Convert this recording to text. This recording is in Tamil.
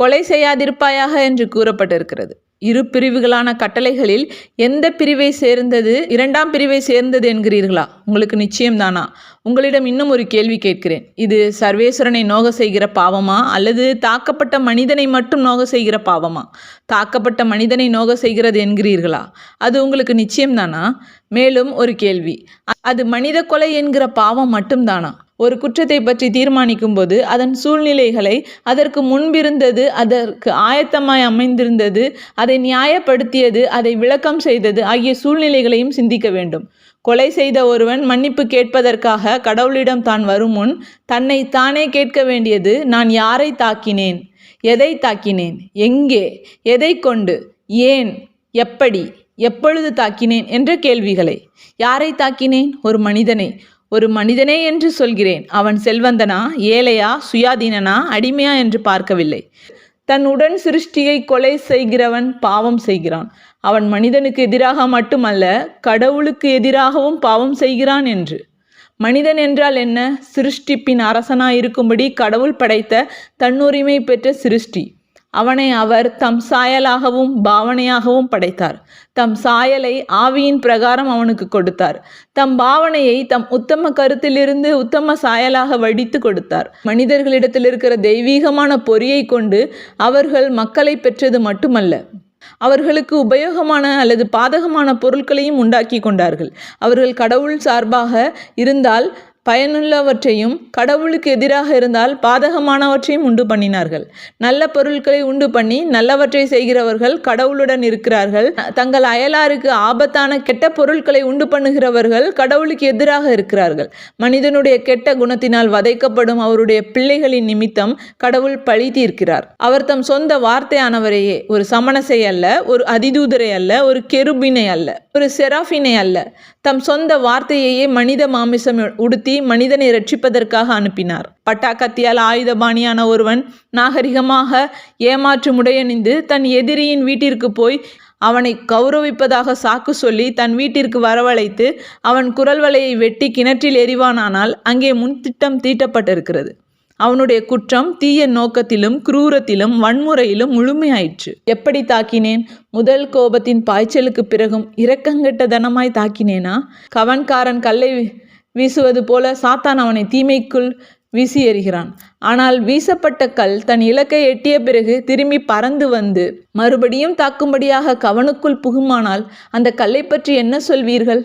கொலை செய்யாதிருப்பாயாக என்று கூறப்பட்டிருக்கிறது. இரு பிரிவுகளான கட்டளைகளில் எந்த பிரிவை சேர்ந்தது இரண்டாம் பிரிவை சேர்ந்தது என்கிறீர்களா? உங்களுக்கு நிச்சயம்தானா உங்களிடம் இன்னும் ஒரு கேள்வி கேட்கிறேன். இது சர்வேஸ்வரனை நோக செய்கிற பாவமா? அல்லது தாக்கப்பட்ட மனிதனை மட்டும் நோக செய்கிற பாவமா? தாக்கப்பட்ட மனிதனை நோக செய்கிறது என்கிறீர்களா? அது உங்களுக்கு நிச்சயம்தானா மேலும் ஒரு கேள்வி. அது மனித கொலை என்கிற பாவம் மட்டும்தானா? ஒரு குற்றத்தை பற்றி தீர்மானிக்கும் போது அதன் சூழ்நிலைகளை அதற்கு முன்பிருந்தது அதற்கு ஆயத்தமாய் அமைந்திருந்தது அதை நியாயப்படுத்தியது அதை விளக்கம் செய்தது ஆகிய சூழ்நிலைகளையும் சிந்திக்க வேண்டும். கொலை செய்த ஒருவன் மன்னிப்பு கேட்பதற்காக கடவுளிடம் தான் வரும் முன் தன்னை தானே கேட்க வேண்டியது நான் யாரை தாக்கினேன்? எதை தாக்கினேன்? எங்கே? எதை கொண்டு? ஏன்? எப்படி? எப்பொழுது தாக்கினேன் என்ற கேள்விகளை. யாரை தாக்கினேன்? ஒரு மனிதனை. ஒரு மனிதனே என்று சொல்கிறேன். அவன் செல்வந்தனா? ஏழையா? சுயாதீனனா? அடிமையா என்று பார்க்கவில்லை. தன் உடன் சிருஷ்டியை கொலை செய்கிறவன் பாவம் செய்கிறான். அவன் மனிதனுக்கு எதிராக மட்டுமல்ல கடவுளுக்கு எதிராகவும் பாவம் செய்கிறான் என்று. மனிதன் என்றால் என்ன? சிருஷ்டிப்பின் அரசனாயிருக்கும்படி கடவுள் படைத்த தன்னுரிமை பெற்ற சிருஷ்டி. அவனை அவர் தம் சாயலாகவும் பாவனையாகவும் படைத்தார். தம் சாயலை ஆவியின் பிரகாரம் அவனுக்கு கொடுத்தார். தம் பாவனையை தம் உத்தம கருத்திலிருந்து உத்தம சாயலாக வடித்து கொடுத்தார். மனிதர்களிடத்தில் இருக்கிற தெய்வீகமான பொறியை கொண்டு அவர்கள் மக்களை பெற்றது மட்டுமல்ல அவர்களுக்கு உபயோகமான அல்லது பாதகமான பொருட்களையும் உண்டாக்கி கொண்டார்கள். அவர்கள் கடவுள் சார்பாக இருந்தால் பயனுள்ளவற்றையும் கடவுளுக்கு எதிராக இருந்தால் பாதகமானவற்றையும் உண்டு பண்ணினார்கள். நல்ல பொருட்களை உண்டு பண்ணி நல்லவற்றை செய்கிறவர்கள் கடவுளுடன் இருக்கிறார்கள். தங்கள் அயலாருக்கு ஆபத்தான கெட்ட பொருட்களை உண்டு பண்ணுகிறவர்கள் கடவுளுக்கு எதிராக இருக்கிறார்கள். மனிதனுடைய கெட்ட குணத்தினால் வதைக்கப்படும் அவருடைய பிள்ளைகளின் நிமித்தம் கடவுள் பழி தீர்க்கிறார். அவர் தம் சொந்த வார்த்தையானவரையே ஒரு சமணசை அல்ல ஒரு அதிதூதரை அல்ல ஒரு கெருபினை அல்ல ஒரு செராஃபினை அல்ல. தம் சொந்த வார்த்தையையே மனித மாமிசம் உடுத்தி மனிதனை ரட்சிப்பதற்காக அனுப்பினார். பட்டாக்கத்தியால் ஆயுதபாணியான ஒருவன் நாகரிகமாக ஏமாற்று முடையணிந்து தன் எதிரியின் வீட்டிற்கு போய் அவனை கௌரவிப்பதாக சாக்கு சொல்லி தன் வீட்டிற்கு வரவழைத்து அவன் குரல் வலையை வெட்டி கிணற்றில் எறிவானானால் அங்கே முன்திட்டம் தீட்டப்பட்டிருக்கிறது. அவனுடைய குற்றம் தீய நோக்கத்திலும் குரூரத்திலும் வன்முறையிலும் முழுமையாயிற்று. எப்படி தாக்கினேன்? முதல் கோபத்தின் பாய்ச்சலுக்கு பிறகும் இரக்கங்கெட்ட தனமாய் தாக்கினேனா? கவன்காரன் கல்லை வீசுவது போல சாத்தான் அவனை தீமைக்குள் வீசி எறிகிறான் ஆனால் வீசப்பட்ட கல் தன் இலக்கை எட்டிய பிறகு திரும்பி பறந்து வந்து மறுபடியும் தாக்கும்படியாக கவனுக்குள் புகுமானால் அந்த கல்லை பற்றி என்ன சொல்வீர்கள்?